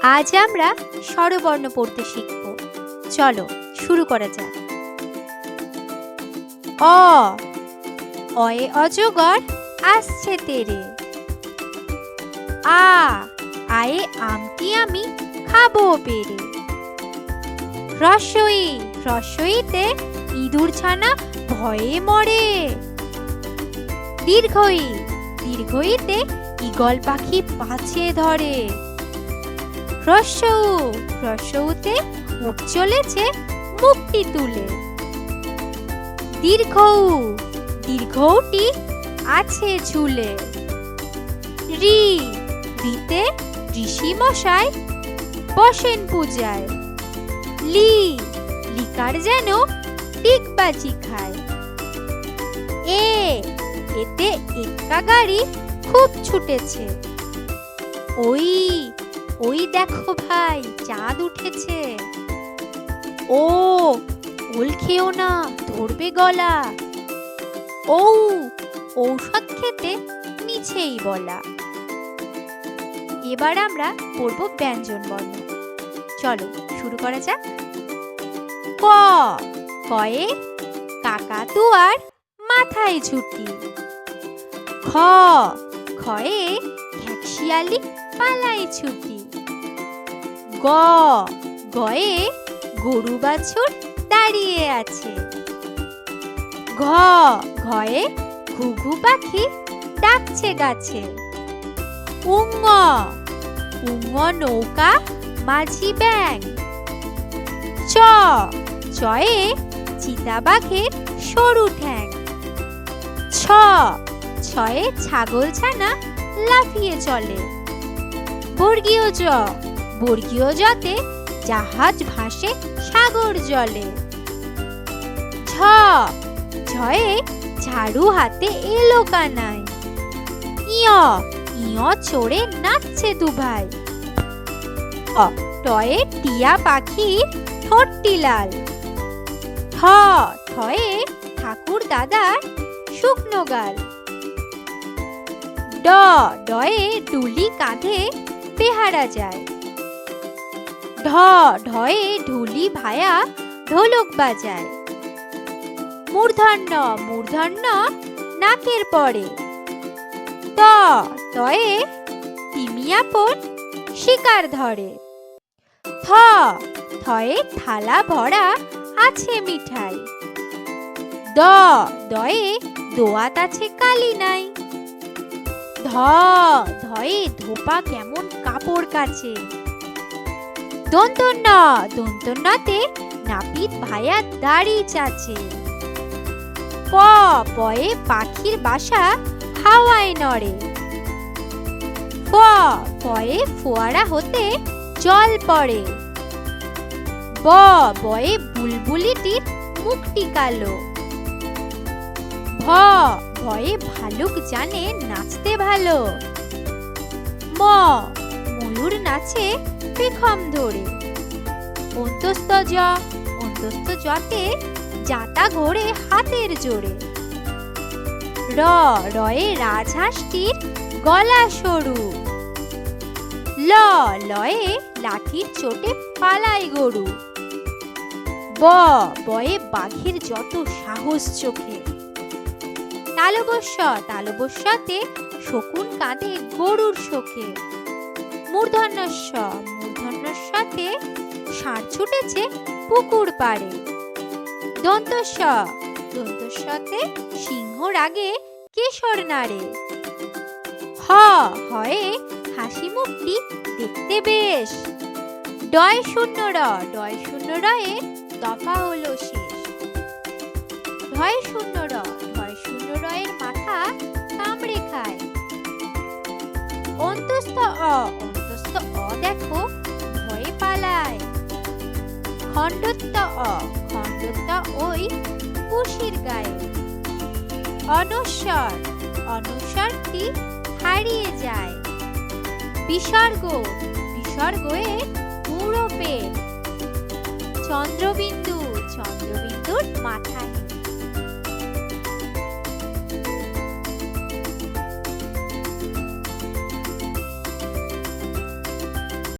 আজ আমরা স্বরবর্ণ পড়তে শিখব। চলো, শুরু করা যাক। অ, অয়ে অজগর আসছে তেরে। আ, আয়ে আমটি আমি খাব পেরে। রসই, রসইতে ইঁদুর ছানা ভয়ে মরে। দীর্ঘই, দীর্ঘইতে ঈগল পাখি পাছে ধরে। রস্যউ রস্যউতে উঠ চলেছে মুক্তি তুলে। দীর্ঘউ দীর্ঘউটি আছে ঝুলে। রি, রিতে ঋষি মশাই বসেন পূজায়। লি, লিকার যেন ডিগবাজি খায়। এ, এতে এক্কা গাড়ি খুব ছুটেছে। ওই ওই দেখো ভাই, চাঁদ উঠেছে। ও, ওল খেও না, ধরবে গলা। ও, ঔষধ খেতে নিচেই বলা। এবার আমরা পড়ব ব্যঞ্জন বর্ণ। চলো, শুরু করা যাক। ক, কয়ে কাকাতুয়ার মাথায় ঝুটি। খ, খয়ে ঘ্যাকশিয়ালি পালাই ছুটি। গ। গয়ে গরু বাছুর দাঁড়িয়ে আছে। ঘ। ঘয়ে ঘুঘু পাখি ডাকছে গাছে। উঙ্গ উঙ্গ নৌকা, মাঝি ব্যাং চ। চয়ে চিতাবাঘের সরু ঠ্যাং। ছ। ছয়ে ছাগল ছানা লাফিয়ে চলে। বর্গীয় জ। বর্গীয় জতে জাহাজ ভাসে সাগর জলে। ঝয়ে ঝাড়ু হাতে এলো কানাই ইয় ইয় চড়ে নাচছে দু ভাই টয়ে টিয়া পাখির ঠোঁটটি লাল। ঠ ঠয়ে ঠাকুর দাদার শুকনো গাল। ড, ডয়ে ডুলি কাঁধে বেহারা যায়। ঢ, ঢয়ে ঢুলি ভায়া ঢোলক বাজায়। মূর্ধন্য মূর্ধন্য নাকের পরে। ত, তয়ে তিমিয়াপন শিকার ধরে। থ থয়ে থালা ভরা আছে মিঠাই। দ, দয়ে দোয়াত আছে কালি নাই। ধ, ধয়ে ধোপা কেমন কাপড় কাছে দন্তন্য দন্তন্যতে নাপিত ভায়া দাড়ি চাচে। প, পয়ে পাখির বাসা হাওয়ায় নড়ে। ফ ফয়ে ফোয়ারা হতে জল পড়ে। ব, বয়ে বুলবুলিটির মুখটি কালো। ভ ভয়ে ভালুক জানে নাচতে ভালো। ম ময়ূর নাচে পেখম ধরে অন্তস্থ জ, অন্তস্থ জতে জাতা ঘোরে হাতের জোরে। র, রয়ে রাজহাঁসটির গলা সরু। ল, লয়ে লাঠির চোটে পালায় গরু। ব, বয়ে বাঘের যত সাহস চোখে। তালবস্য, তালবস্যতে শকুন কাঁদে গরুর শোকে। মূর্ধন্যস্য মূর্ধন্যস্যতে ষাঁড় ছুটেছে পুকুর পাড়ে। দন্তস্ব। দন্তস্বতে সিংহ রাগে কেশর নাড়ে। হ হয়ে হাসি মুখটি দেখতে বেশ। ডয় শূন্য র। ডয় শূন্য রয়ে দফা হলো শেষ। ঢয় শূন্য র। ঢয় শূন্য রয়ের মাথা কামড়ে খায়। অন্তস্থ অ দেখো, ভয়ে পালায়। খণ্ডত্ব অ, খণ্ডত্ব ওই কুশির গায়ে। অনস্বর অনস্বরটি হারিয়ে যায়? বিসর্গ বিসর্গয়ে পুরো পেট। চন্দ্রবিন্দু, চন্দ্রবিন্দুর মাথা